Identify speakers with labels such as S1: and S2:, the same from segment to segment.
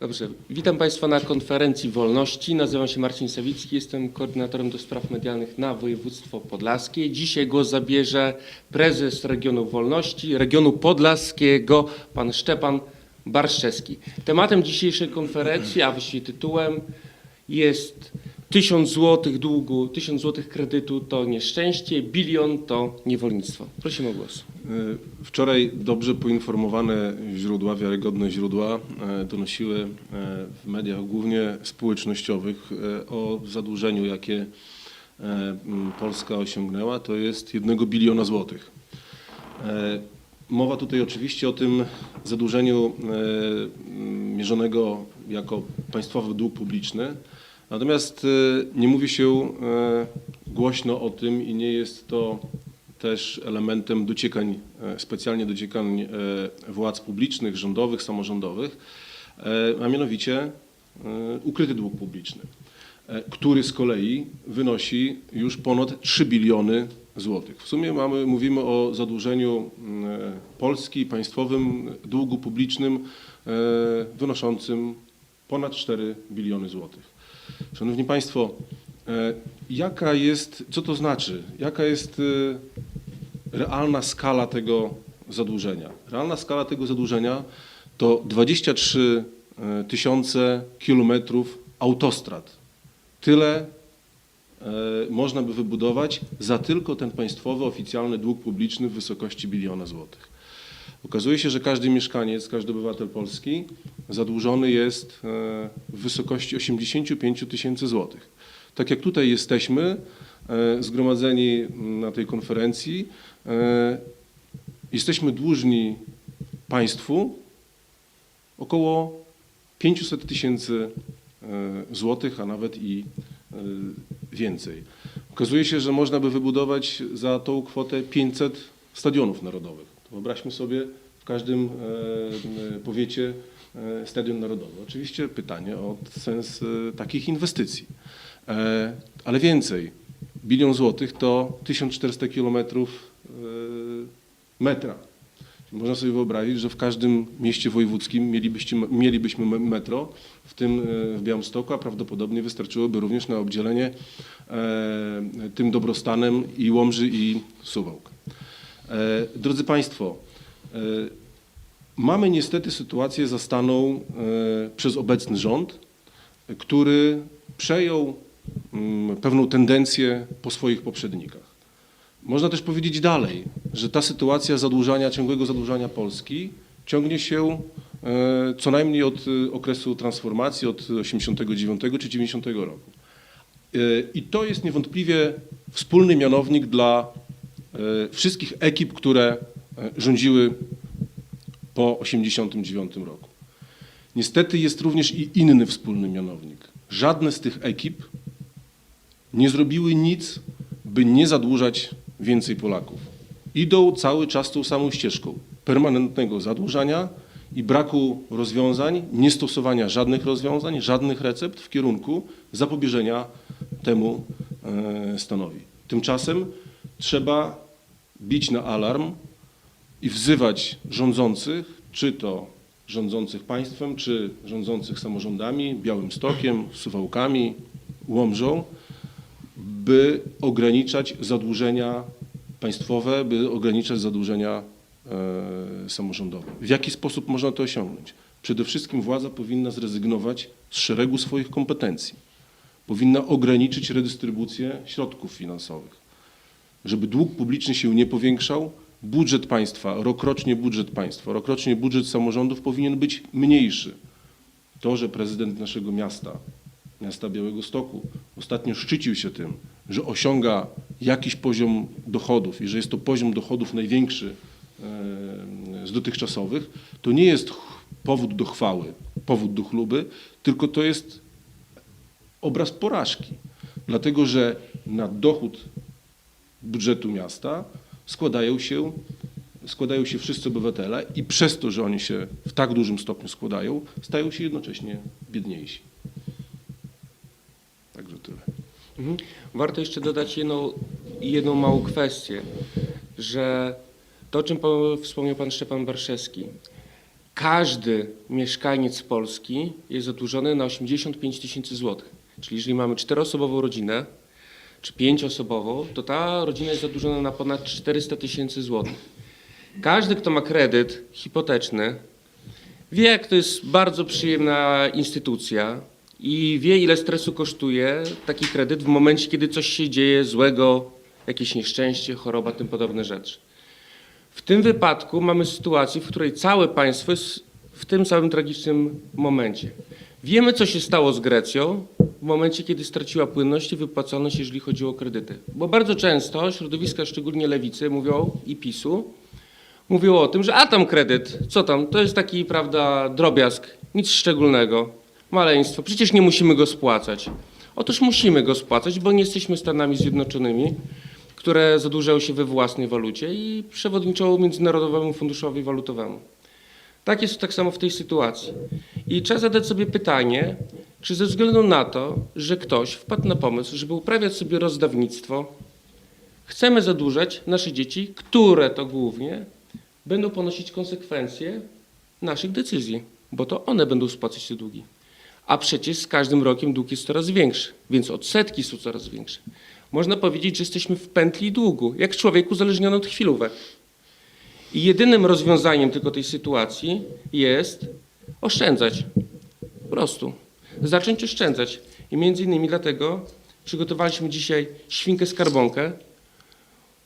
S1: Dobrze, witam Państwa na konferencji Wolności. Nazywam się Marcin Sawicki, jestem koordynatorem do spraw medialnych na województwo podlaskie. Dzisiaj głos zabierze prezes regionu Wolności, regionu podlaskiego, pan Szczepan Barszczewski. Tematem dzisiejszej konferencji, a właściwie tytułem jest 1000 złotych długu, 1000 złotych kredytu to nieszczęście, bilion to niewolnictwo. Prosimy o głos.
S2: E, Wczoraj dobrze poinformowane źródła, wiarygodne źródła e, donosiły e, w mediach głównie społecznościowych o zadłużeniu, jakie Polska osiągnęła, to jest jednego biliona złotych. Mowa tutaj oczywiście o tym zadłużeniu mierzonego jako państwowy dług publiczny, natomiast e, nie mówi się e, głośno o tym i nie jest to też elementem dociekań, e, specjalnie dociekań władz publicznych, rządowych, samorządowych, a mianowicie ukryty dług publiczny, który z kolei wynosi już ponad 3 biliony złotych. W sumie mamy, mówimy o zadłużeniu Polski, państwowym długu publicznym wynoszącym ponad 4 biliony złotych. Szanowni Państwo, e, jaka jest, co to znaczy? Jaka jest e, realna skala tego zadłużenia? Realna skala tego zadłużenia to 23 e, tysiące kilometrów autostrad. Tyle można by wybudować za tylko ten państwowy oficjalny dług publiczny w wysokości biliona złotych. Okazuje się, że każdy mieszkaniec, każdy obywatel Polski zadłużony jest e, w wysokości 85 tysięcy złotych. Tak jak tutaj jesteśmy e, zgromadzeni na tej konferencji, e, jesteśmy dłużni państwu około 500 tysięcy złotych, a nawet i więcej. Okazuje się, że można by wybudować za tą kwotę 500 stadionów narodowych. To wyobraźmy sobie w każdym e, powiecie e, stadion narodowy. Oczywiście pytanie o sens e, takich inwestycji. Ale więcej. Bilion złotych to 1400 kilometrów metra. Można sobie wyobrazić, że w każdym mieście wojewódzkim mielibyśmy, mielibyśmy me- metro, w tym w Białymstoku, a prawdopodobnie wystarczyłoby również na obdzielenie tym dobrostanem i Łomży i Suwałk. E, Drodzy Państwo, e, mamy niestety sytuację zastaną e, przez obecny rząd, który przejął mm, pewną tendencję po swoich poprzednikach. Można też powiedzieć dalej, że ta sytuacja zadłużania, ciągłego zadłużania Polski ciągnie się co najmniej od okresu transformacji, od 89 czy 90 roku. I to jest niewątpliwie wspólny mianownik dla wszystkich ekip, które e, rządziły po 89 roku. Niestety jest również i inny wspólny mianownik. Żadne z tych ekip nie zrobiły nic, by nie zadłużać więcej Polaków. Idą cały czas tą samą ścieżką permanentnego zadłużania i braku rozwiązań, niestosowania żadnych rozwiązań, żadnych recept w kierunku zapobieżenia temu e, stanowi. Tymczasem trzeba bić na alarm i wzywać rządzących, czy to rządzących państwem, czy rządzących samorządami, Białymstokiem, Suwałkami, Łomżą, by ograniczać zadłużenia państwowe, by ograniczać zadłużenia e, samorządowe. W jaki sposób można to osiągnąć? Przede wszystkim władza powinna zrezygnować z szeregu swoich kompetencji. Powinna ograniczyć redystrybucję środków finansowych. Żeby dług publiczny się nie powiększał, budżet państwa, rokrocznie budżet państwa, rokrocznie budżet samorządów powinien być mniejszy. To, że prezydent naszego miasta, miasta Białego Stoku, ostatnio szczycił się tym, że osiąga jakiś poziom dochodów i że jest to poziom dochodów największy e, z dotychczasowych, to nie jest powód do chwały, powód do chluby, tylko to jest obraz porażki. Dlatego, że na dochód budżetu miasta składają się, składają się wszyscy obywatele i przez to, że oni się w tak dużym stopniu składają, stają się jednocześnie biedniejsi. Także tyle.
S1: Mhm. Warto jeszcze dodać jedną, jedną małą kwestię, że to, o czym po- wspomniał pan Szczepan Barszewski, każdy mieszkaniec Polski jest zadłużony na 85 tysięcy złotych. Czyli jeżeli mamy czteroosobową rodzinę, czy pięcioosobową, to ta rodzina jest zadłużona na ponad 400 tysięcy złotych. Każdy, kto ma kredyt hipoteczny, wie, jak to jest bardzo przyjemna instytucja i wie, ile stresu kosztuje taki kredyt w momencie, kiedy coś się dzieje złego, jakieś nieszczęście, choroba, tym podobne rzeczy. W tym wypadku mamy sytuację, w której całe państwo jest w tym samym tragicznym momencie. Wiemy, co się stało z Grecją w momencie, kiedy straciła płynność i wypłacalność, jeżeli chodzi o kredyty. Bo bardzo często środowiska, szczególnie lewicy, mówią i PiSu, mówią o tym, że a tam kredyt, co tam, to jest taki, prawda, drobiazg, nic szczególnego, maleństwo, przecież nie musimy go spłacać. Otóż musimy go spłacać, bo nie jesteśmy Stanami Zjednoczonymi, które zadłużają się we własnej walucie i przewodniczą Międzynarodowemu Funduszowi Walutowemu. Tak jest tak samo w tej sytuacji. I trzeba zadać sobie pytanie, czy ze względu na to, że ktoś wpadł na pomysł, żeby uprawiać sobie rozdawnictwo, chcemy zadłużać nasze dzieci, które to głównie będą ponosić konsekwencje naszych decyzji, bo to one będą spłacać te długi. A przecież z każdym rokiem dług jest coraz większy, więc odsetki są coraz większe. Można powiedzieć, że jesteśmy w pętli długu, jak człowiek uzależniony od chwilówek. I jedynym rozwiązaniem tylko tej sytuacji jest oszczędzać. Po prostu. Zacząć oszczędzać. I między innymi dlatego przygotowaliśmy dzisiaj świnkę skarbonkę,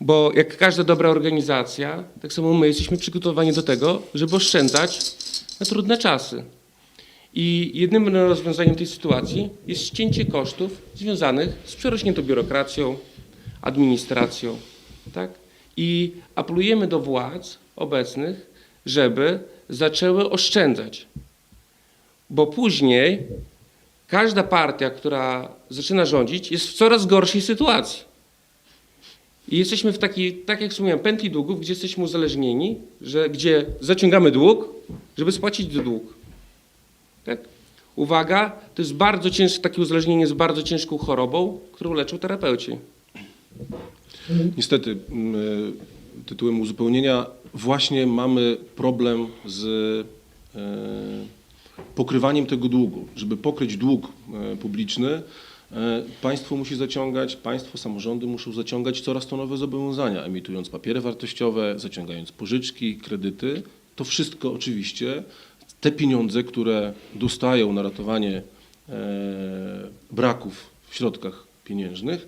S1: bo jak każda dobra organizacja, tak samo my jesteśmy przygotowani do tego, żeby oszczędzać na trudne czasy. I jedynym rozwiązaniem tej sytuacji jest ścięcie kosztów związanych z przerośniętą biurokracją, administracją. Tak? I apelujemy do władz obecnych, żeby zaczęły oszczędzać. Bo później każda partia, która zaczyna rządzić, jest w coraz gorszej sytuacji. I jesteśmy w takiej, tak jak wspomniałem, pętli długów, gdzie jesteśmy uzależnieni, że, gdzie zaciągamy dług, żeby spłacić dług. Tak? Uwaga, to jest bardzo ciężkie, takie uzależnienie jest bardzo ciężką chorobą, którą leczą terapeuci.
S2: Niestety, m, e, tytułem uzupełnienia, właśnie mamy problem z e, pokrywaniem tego długu. Żeby pokryć dług e, publiczny, państwo musi zaciągać, państwo, samorządy muszą zaciągać coraz to nowe zobowiązania, emitując papiery wartościowe, zaciągając pożyczki, kredyty. To wszystko oczywiście, te pieniądze, które dostają na ratowanie braków w środkach pieniężnych,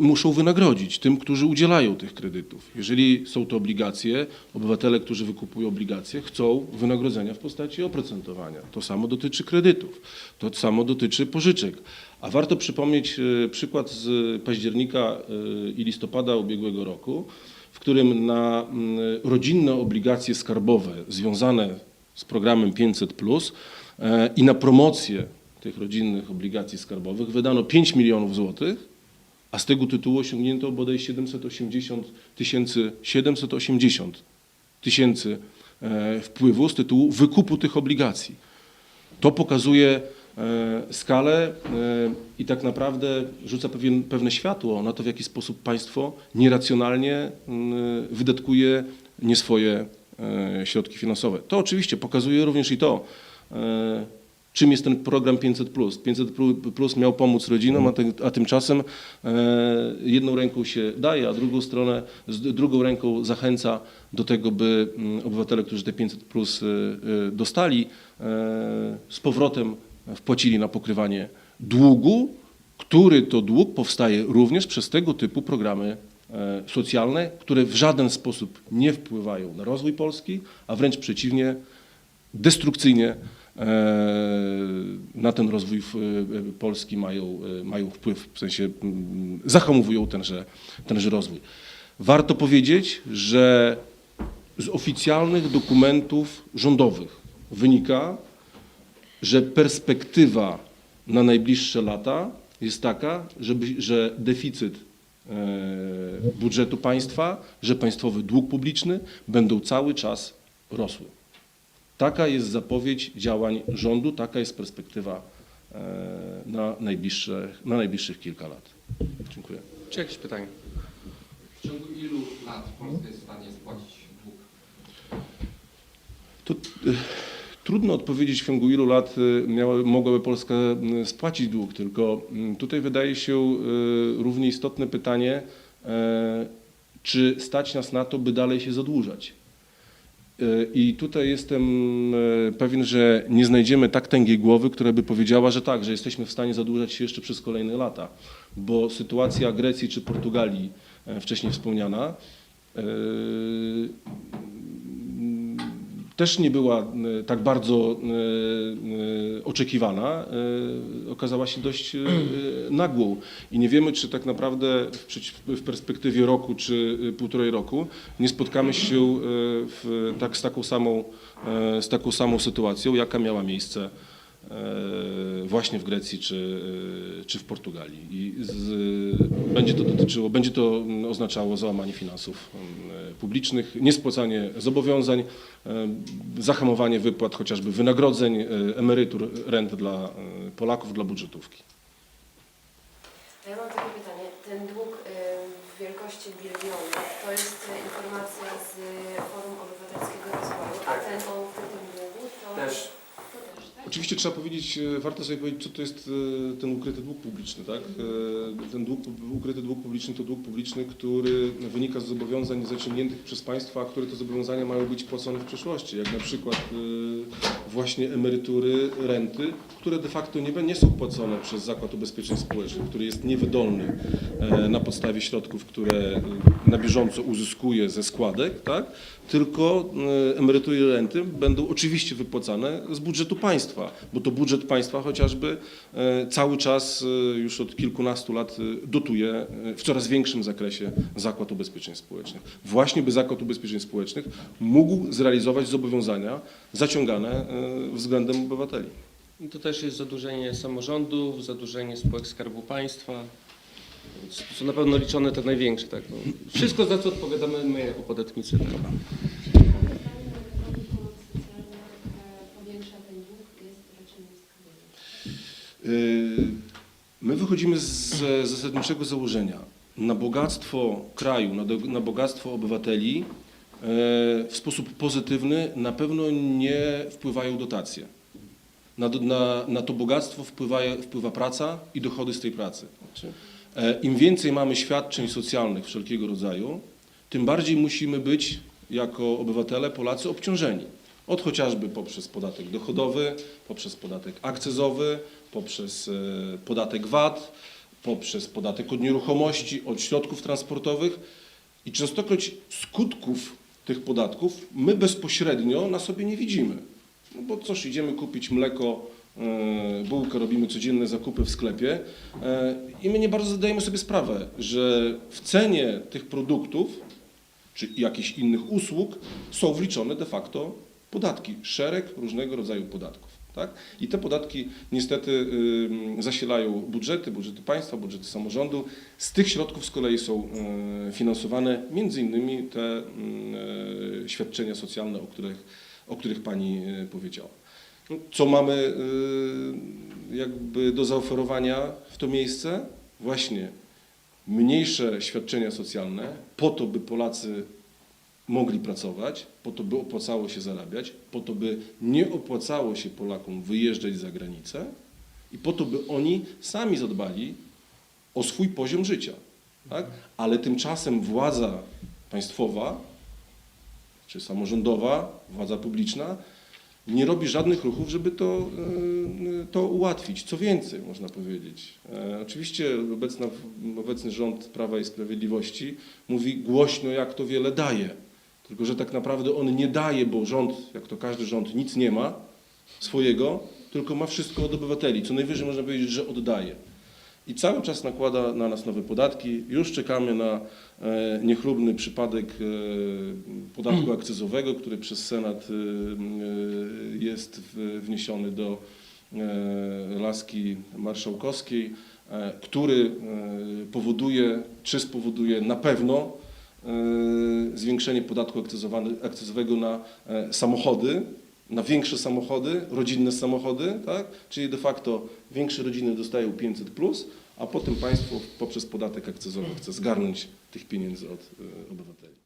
S2: muszą wynagrodzić tym, którzy udzielają tych kredytów. Jeżeli są to obligacje, obywatele, którzy wykupują obligacje, chcą wynagrodzenia w postaci oprocentowania. To samo dotyczy kredytów, to samo dotyczy pożyczek. A warto przypomnieć e, przykład z października e, i listopada ubiegłego roku, w którym na mm, rodzinne obligacje skarbowe związane z programem 500 e, i na promocję tych rodzinnych obligacji skarbowych wydano 5 milionów złotych, a z tego tytułu osiągnięto bodaj 780 tysięcy 780 tysięcy e, wpływu z tytułu wykupu tych obligacji. To pokazuje e, skalę e, i tak naprawdę rzuca pewien, pewne światło na to, w jaki sposób państwo nieracjonalnie wydatkuje nie swoje środki finansowe. To oczywiście pokazuje również i to, czym jest ten program 500. 500 plus miał pomóc rodzinom, a, a tymczasem e, jedną ręką się daje, a drugą stronę, z drugą ręką zachęca do tego, by mm, obywatele, którzy te 500 plus e, e, dostali, e, z powrotem wpłacili na pokrywanie długu, który to dług powstaje również przez tego typu programy socjalne, które w żaden sposób nie wpływają na rozwój Polski, a wręcz przeciwnie, destrukcyjnie na ten rozwój e, Polski mają, e, mają wpływ, w sensie mm, zahamowują tenże, tenże rozwój. Warto powiedzieć, że z oficjalnych dokumentów rządowych wynika, że perspektywa na najbliższe lata jest taka, żeby, że deficyt e, budżetu państwa, że państwowy dług publiczny będą cały czas rosły. Taka jest zapowiedź działań rządu, taka jest perspektywa e, na najbliższe, na najbliższych kilka lat. Dziękuję.
S1: Czy jakieś pytanie?
S3: W ciągu ilu lat Polska jest w stanie spłacić dług?
S2: To, e, trudno odpowiedzieć w ciągu ilu lat e, miała, mogłaby Polska spłacić dług, tylko mm, tutaj wydaje się równie istotne pytanie, czy stać nas na to, by dalej się zadłużać. E, I tutaj jestem e, pewien, że nie znajdziemy tak tęgiej głowy, która by powiedziała, że tak, że jesteśmy w stanie zadłużać się jeszcze przez kolejne lata, bo sytuacja Grecji czy Portugalii, e, wcześniej wspomniana, też nie była e, tak bardzo e, e, oczekiwana, okazała się dość nagłą i nie wiemy, czy tak naprawdę w, perspektywie roku czy półtorej roku nie spotkamy się w, tak, z, taką samą, z taką samą sytuacją, jaka miała miejsce właśnie w Grecji czy, czy w Portugalii. I z, będzie to dotyczyło, będzie to oznaczało załamanie finansów publicznych, niespłacanie zobowiązań, e, zahamowanie wypłat chociażby wynagrodzeń, e, emerytur, rent dla e, Polaków, dla budżetówki.
S3: Ja mam takie pytanie. Ten dług w wielkości bilionu to jest informacja z Forum Obywatelskiego Rozwoju, a ten o ukrytym długu to
S1: Też.
S2: Oczywiście trzeba powiedzieć, e, warto sobie powiedzieć, co to jest e, ten ukryty dług publiczny. Tak? E, Ten dług, ukryty dług publiczny to dług publiczny, który wynika z zobowiązań zaciągniętych przez państwa, które to zobowiązania mają być płacone w przyszłości, jak na przykład właśnie emerytury, renty, które de facto nie, nie są płacone przez Zakład Ubezpieczeń Społecznych, który jest niewydolny e, na podstawie środków, które e, na bieżąco uzyskuje ze składek, tak? tylko e, emerytury i renty będą oczywiście wypłacane z budżetu państwa, bo to budżet państwa chociażby cały czas już od kilkunastu lat dotuje w coraz większym zakresie Zakład Ubezpieczeń Społecznych. Właśnie by Zakład Ubezpieczeń Społecznych mógł zrealizować zobowiązania zaciągane względem obywateli.
S1: I to też jest zadłużenie samorządów, zadłużenie spółek Skarbu Państwa. Są na pewno liczone te największe. Tak? No, wszystko, za co odpowiadamy my jako podatnicy. Tak?
S4: pomoc socjalna powiększa ten dług, jest raczej niewskaźnik.
S2: Yy, My wychodzimy z zasadniczego założenia. Na bogactwo kraju, na, do, na bogactwo obywateli w sposób pozytywny na pewno nie wpływają dotacje. Na, na, na to bogactwo wpływa, wpływa praca i dochody z tej pracy.
S1: Czy-
S2: E, Im więcej mamy świadczeń socjalnych wszelkiego rodzaju, tym bardziej musimy być jako obywatele, Polacy obciążeni. Od chociażby poprzez podatek dochodowy, poprzez podatek akcyzowy, poprzez e, podatek VAT, poprzez podatek od nieruchomości, od środków transportowych i częstokroć skutków tych podatków my bezpośrednio na sobie nie widzimy. No bo cóż, idziemy kupić mleko, e, bułkę, robimy codzienne zakupy w sklepie e, i my nie bardzo zdajemy sobie sprawę, że w cenie tych produktów czy jakichś innych usług są wliczone de facto podatki, szereg różnego rodzaju podatków. Tak? I te podatki niestety zasilają budżety, budżety państwa, budżety samorządu. Z tych środków z kolei są y, finansowane między innymi te y, świadczenia socjalne, o których, o których Pani y, powiedziała. No, Co mamy jakby do zaoferowania w to miejsce? Właśnie mniejsze świadczenia socjalne po to, by Polacy mogli pracować, po to, by opłacało się zarabiać, po to, by nie opłacało się Polakom wyjeżdżać za granicę i po to, by oni sami zadbali o swój poziom życia. Tak? Ale tymczasem władza państwowa czy samorządowa, władza publiczna nie robi żadnych ruchów, żeby to, e, to ułatwić. Co więcej, można powiedzieć. E, Oczywiście obecna, obecny rząd Prawa i Sprawiedliwości mówi głośno, jak to wiele daje. Tylko, że tak naprawdę on nie daje, bo rząd, jak to każdy rząd, nic nie ma swojego, tylko ma wszystko od obywateli. Co najwyżej można powiedzieć, że oddaje. I cały czas nakłada na nas nowe podatki. Już czekamy na e, niechlubny przypadek e, podatku akcyzowego, który przez Senat e, jest wniesiony do laski marszałkowskiej, który powoduje, czy spowoduje na pewno zwiększenie podatku akcyzowego na e, samochody, na większe samochody, rodzinne samochody, tak? czyli de facto większe rodziny dostają 500+, plus, a potem państwo poprzez podatek akcyzowy chce zgarnąć tych pieniędzy od e, obywateli.